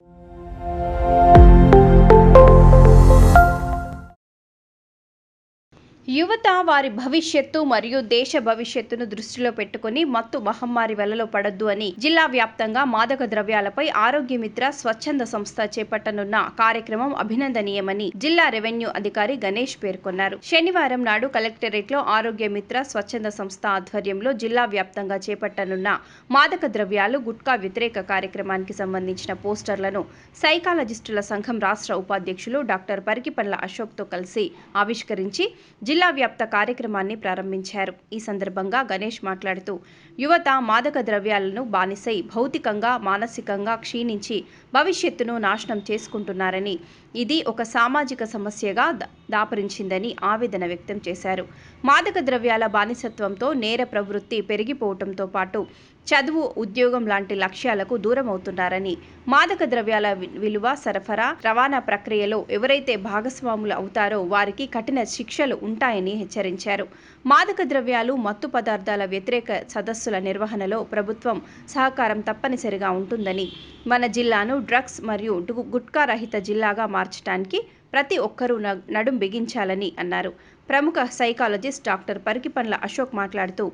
you యువత వారి భవిష్యత్తు మరియు దేశ భవిష్యత్తును దృష్టిలో పెట్టుకుని మత్తు మహమ్మారి వలలో పడద్దు అని జిల్లా వ్యాప్తంగా మాదక ద్రవ్యాలపై ఆరోగ్యమిత్ర స్వచ్ఛంద సంస్థ చేపట్టనున్న కార్యక్రమం అభినందనీయమని జిల్లా రెవెన్యూ అధికారి గణేష్ పేర్కొన్నారు. శనివారం నాడు కలెక్టరేట్లో లో ఆరోగ్యమిత్ర స్వచ్ఛంద సంస్థ ఆధ్వర్యంలో జిల్లా వ్యాప్తంగా చేపట్టనున్న మాదక ద్రవ్యాలు గుట్కా వ్యతిరేక కార్యక్రమానికి సంబంధించిన పోస్టర్లను సైకాలజిస్టుల సంఘం రాష్ట్ర ఉపాధ్యక్షులు డాక్టర్ పరికిపల్ల అశోక్తో కలిసి ఆవిష్కరించి జిల్లా వ్యాప్త కార్యక్రమాన్ని ప్రారంభించారు. ఈ సందర్భంగా గణేష్ మాట్లాడుతూ యువత మాదక ద్రవ్యాలను బానిసై భౌతికంగా మానసికంగా క్షీణించి భవిష్యత్తును నాశనం చేసుకుంటున్నారని. ఇది ఒక సామాజిక సమస్యగా దాపరించిందని ఆవేదన వ్యక్తం చేశారు. మాదక ద్రవ్యాల బానిసత్వంతో నేర ప్రవృత్తి పెరిగిపోవటంతో పాటు చదువు ఉద్యోగం లాంటి లక్ష్యాలకు దూరం అవుతున్నారని మాదక ద్రవ్యాల వి- విలువ సరఫరా రవాణా ప్రక్రియలో ఎవరైతే భాగస్వాములు అవుతారో వారికి కఠిన శిక్షలు ఉంటాయని హెచ్చరించారు. మాదక ద్రవ్యాలు మత్తు పదార్థాల వ్యతిరేక సదస్సుల నిర్వహణలో ప్రభుత్వం సహకారం తప్పనిసరిగా ఉంటుందని మన జిల్లాను డ్రగ్స్ మరియు గుట్కా రహిత జిల్లాగా మార్చడానికి ప్రతి ఒక్కరూ న- నడుం బిగించాలని అన్నారు. ప్రముఖ సైకాలజిస్ట్ డాక్టర్ పరికిపండ్ల అశోక్ మాట్లాడుతూ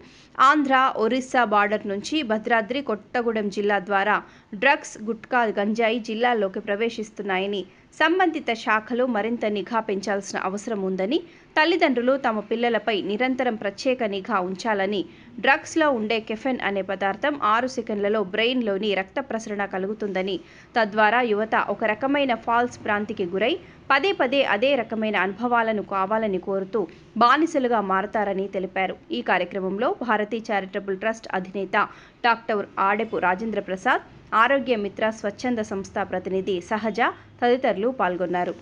ఆంధ్ర ఒరిస్సా బార్డర్ నుంచి భద్రాద్రి కొత్తగూడెం జిల్లా ద్వారా డ్రగ్స్ గుట్కా గంజాయి జిల్లాల్లోకి ప్రవేశిస్తున్నాయని సంబంధిత శాఖలు మరింత నిఘా పెంచాల్సిన అవసరం ఉందని తల్లిదండ్రులు తమ పిల్లలపై నిరంతరం ప్రత్యేక నిఘా ఉంచాలని డ్రగ్స్లో ఉండే కెఫెన్ అనే పదార్థం ఆరు సెకండ్లలో బ్రెయిన్లోని రక్త ప్రసరణ కలుగుతుందని తద్వారా యువత ఒక రకమైన ఫాల్స్ భ్రాంతికి గురై పదే పదే అదే రకమైన అనుభవాలను కావాలని కోరుతూ బానిసలుగా మారతారని తెలిపారు. ఈ కార్యక్రమంలో భారతీ చారిటబుల్ ట్రస్ట్ అధినేత డాక్టర్ ఆడెపు రాజేంద్ర ప్రసాద్ ఆరోగ్య మిత్ర స్వచ్ఛంద సంస్థ ప్రతినిధి సహజ తదితరులు పాల్గొన్నారు.